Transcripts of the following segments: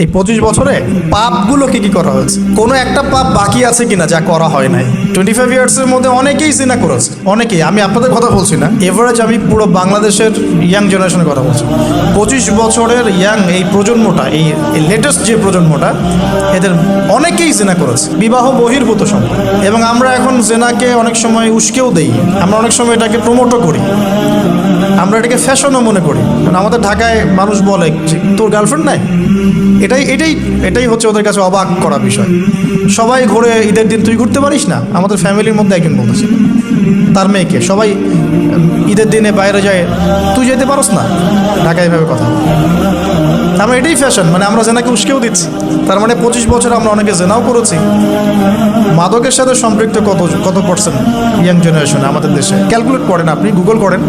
এই পঁচিশ বছরে পাপগুলো কি কি করা হয়েছে? কোনো একটা পাপ বাকি আছে কিনা যা করা হয় নাই। টোয়েন্টি ফাইভ ইয়ার্সের মধ্যে অনেকেই সিনা করেছে। অনেকেই, আমি আপনাদের কথা বলছি না। এভারেজ আমি পুরো বাংলাদেশের ইয়াং জেনারেশনের কথা বলছি। পঁচিশ বছরের ইয়াং এই প্রজন্মটা, এই লেটেস্ট যে প্রজন্মটা, এদের অনেকেই জেনা করেছে। বিবাহ বহির্ভূত সম্পর্ক। এবং আমরা এখন জেনাকে অনেক সময় উস্কেও দেই। আমরা অনেক সময় এটাকে প্রমোটও করি। আমরা এটাকে ফ্যাশনও মনে করি। মানে আমাদের ঢাকায় মানুষ বলে, তোর গার্লফ্রেন্ড নাই? এটাই এটাই এটাই হচ্ছে ওদের কাছে অবাক করা বিষয়। সবাই ঘুরে ঈদের দিন, তুই ঘুরতে পারিস না? আমাদের ফ্যামিলির মধ্যে একজন বলতেছে। তার মেয়েকে, সবাই, ঈদের দিনে বাইরে যায়, তুই যেতে পারস না? ঢাকায় এভাবে কথা আমরা এটাই ফ্যাশন মানে আমরা জেনাকে উস্কেও দিচ্ছি। তার মানে পঁচিশ বছর আমরা অনেকে জেনাও করেছি। মাদকের সাথে সম্পৃক্ত কত কত পার্সেন্ট ইয়াং জেনারেশন আমাদের দেশে? ক্যালকুলেট করেন আপনি গুগল করেন।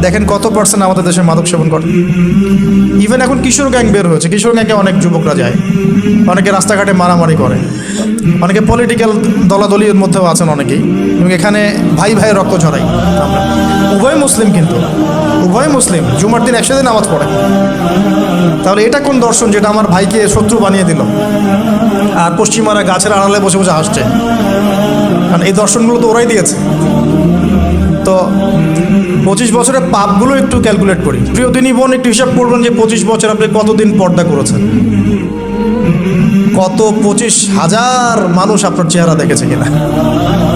দেখেন কত পার্সেন্ট আমাদের দেশে মাদক সেবন করে। ইভেন এখন কিশোর গ্যাং বের হয়েছে। কিশোর গ্যাংয়ে অনেক যুবকরা যায়। অনেকে রাস্তাঘাটে মারামারি করে। অনেকে পলিটিক্যাল দলাদলির মধ্যেও আছেন অনেকেই। এবং এখানে ভাই ভাই রক্ত ঝরাই উভয় মুসলিম কিন্তু। উভয় মুসলিম। জুমার দিন একসাথে নামাজ পড়ে। তাহলে এটা কোন দর্শন যেটা আমার ভাইকে শত্রু বানিয়ে দিল? আর পশ্চিমারা গাছের আড়ালে বসে বসে হাসছে। কারণ এই দর্শনগুলো তো ওরাই দিয়েছে। তো পঁচিশ বছরের পাপগুলো একটু ক্যালকুলেট করি। প্রিয় দিনী বোন, একটু হিসাব করবেন যে পঁচিশ বছর আপনি কতদিন পর্দা করেছেন? কত পঁচিশ হাজার মানুষ আপনার চেহারা দেখেছে কিনা?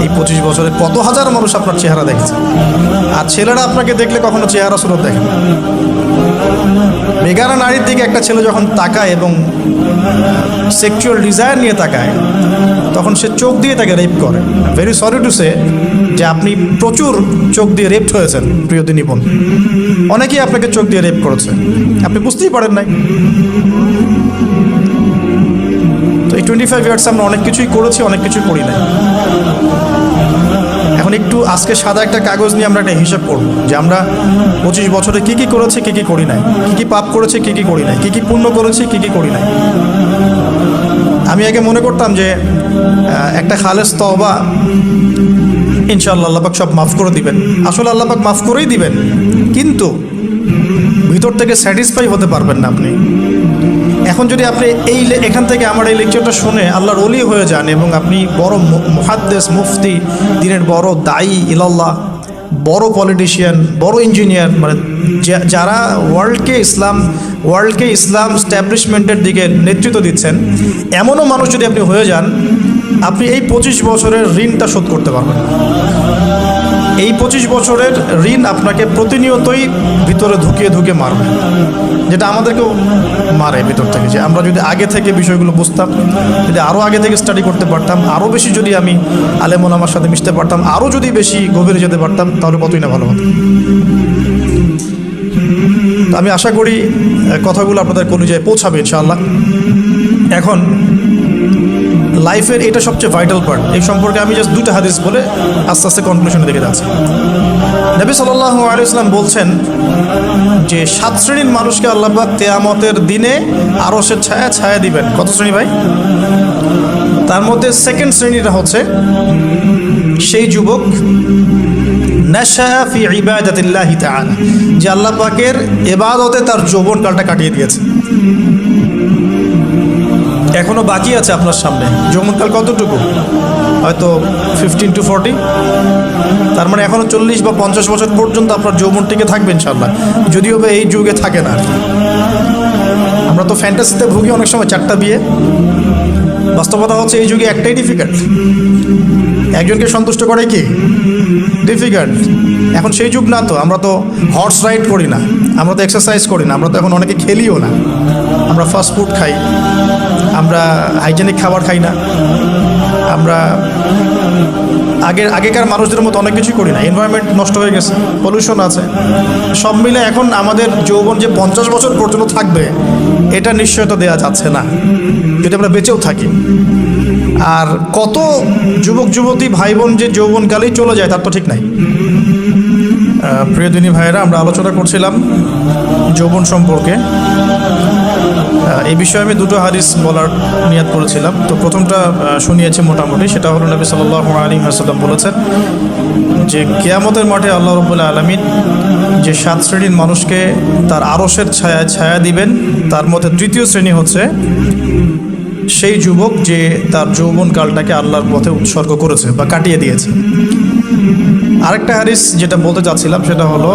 এই পঁচিশ বছরে কত হাজার মানুষ আপনার চেহারা দেখেছে? আর ছেলেরা আপনাকে দেখলে কখনো চেহারা সুরত দেখে না। নারীর দিকে একটা ছেলে যখন তাকায় এবং সেক্সুয়াল ডিজায়ার নিয়ে তাকায়, তখন সে চোখ দিয়ে তাকে রেপ করে। ভেরি সরি টু সে যে আপনি প্রচুর চোখ দিয়ে রেপড হয়েছেন, প্রিয় দিনী বোন। অনেকেই আপনাকে চোখ দিয়ে রেপ করেছে। আপনি বুঝতেই পারেন নাই। টোয়েন্টি ফাইভ ইয়ার্স আমরা অনেক কিছুই করেছি, অনেক কিছুই করি নাই। এখন একটু আজকে সাদা একটা কাগজ নিয়ে আমরা একটা হিসাব করব যে আমরা পঁচিশ বছরে কি কি করেছি, কি কি করি নাই। কি কি পাপ করেছি, কি কি করি নাই। কি কি পুণ্য করেছি, কি কি করি নাই। আমি আগে মনে করতাম যে একটা খালেস তবা ইনশাআল্লাহ আল্লাপাক সব মাফ করে দিবেন। আসলে আল্লাপাক মাফ করেই দিবেন। কিন্তু ভিতর থেকে স্যাটিসফাই হতে পারবেন না আপনি। এখন যদি আপনি এই এখান থেকে আমার এই লেকচারটা শুনে আল্লাহর অলি হয়ে যান এবং আপনি বড় মহাদ্দেশ মুফতি, দিনের বড় দায়ী, ইলাল্লাহ, বড় পলিটিশিয়ান বড় ইঞ্জিনিয়ার মানে যারা ওয়ার্ল্ডকে ইসলাম ওয়ার্ল্ডকে ইসলাম স্ট্যাবলিশমেন্টের দিকে নেতৃত্ব দিচ্ছেন, এমনও মানুষ যদি আপনি হয়ে যান, আপনি এই পঁচিশ বছরের ঋণটা শোধ করতে পারবেন। এই পঁচিশ বছরের ঋণ আপনাকে প্রতিনিয়তই ভিতরে ঢুকিয়ে ঢুকে মারবে। যেটা আমাদেরকেও মারে ভিতর থেকে যে আমরা যদি আগে থেকে বিষয়গুলো বুঝতাম, যদি আরও আগে থেকে স্টাডি করতে পারতাম আরও বেশি যদি আমি আলেমন আমার সাথে মিশতে পারতাম আরও যদি বেশি গভীরে যেতে পারতাম, তাহলে কতই না ভালো হতো। আমি আশা করি কথাগুলো আপনাদের কলিজায় পৌঁছাবে ইনশাআল্লাহ। এখন লাইফের এটা সবচেয়ে ভাইটাল পার্ট এই সম্পর্কে আমি জাস্ট দুটো হাদিস বলে আস্তে আস্তে কনক্লুশনে দেখে যাচ্ছি। নবী সাল্লাহ আলিয়াল্লাম বলছেন যে, সাত শ্রেণির মানুষকে আল্লাহবাক তেয়ামতের দিনে আরও সে ছায়া ছায়া দিবেন। কত শ্রেণি ভাই? তার মধ্যে সেকেন্ড শ্রেণীটা হচ্ছে সেই যুবক ফি যে আল্লাহ পাকের এবাদতে তার যৌবনকালটা কাটিয়ে দিয়েছে। এখনও বাকি আছে আপনার সামনে। যৌবনকাল কতটুকু? হয়তো ফিফটিন টু ফর্টি তার মানে এখনও চল্লিশ বা পঞ্চাশ বছর পর্যন্ত আপনার যৌবন টিকে থাকবে ইনশাল্লাহ যদিও বা এই যুগে থাকে না। আমরা তো ফ্যান্টাসিতে ভুগি অনেক সময়, চারটা বিয়ে। বাস্তবতা হচ্ছে এই যুগে একটাই ডিফিকাল্ট একজনকে সন্তুষ্ট করে কি? ডিফিকাল্ট এখন সেই যুগ না তো, আমরা তো হর্স রাইড করি না, আমরা তো এক্সারসাইজ করি না, আমরা তো এখন অনেকে খেলিও না। আমরা ফাস্ট ফুড খাই, আমরা হাইজেনিক খাবার খাই না, আমরা আগের আগেকার মানুষদের মতো অনেক কিছুই করি না। এনভায়রনমেন্ট নষ্ট হয়ে গেছে পলিউশন আছে। সব মিলে এখন আমাদের যৌবন যে পঞ্চাশ বছর পর্যন্ত থাকবে, এটা নিশ্চয়তা দেওয়া যাচ্ছে না। যদি আমরা বেঁচেও থাকি। আর কত যুবক, যুবতী ভাই বোন যে যৌবনকালেই চলে যায়, তার তো ঠিক নাই। প্রিয়দিনী ভাইয়েরা, আমরা আলোচনা করছিলাম যৌবন সম্পর্কে। এই বিষয়ে আমি দুটো হাদিস বলার নিয়াত করেছিলাম। তো প্রথমটা শুনিয়েছি মোটামুটি, সেটা হলো নবী সাল্লাহ আলী আসাল্লাম বলেছেন যে, কেয়ামতের মাঠে আল্লাহ রবুল্লা আলমিন যে সাত শ্রেণির মানুষকে তার আরসের ছায়া ছায়া দিবেন, তার মধ্যে তৃতীয় শ্রেণি হচ্ছে সেই যুবক যে তার যৌবনকালটাকে আল্লাহর পথে উৎসর্গ করেছে বা কাটিয়ে দিয়েছে। আরেকটা হারিস যেটা বলতে চাচ্ছিলাম, সেটা হলো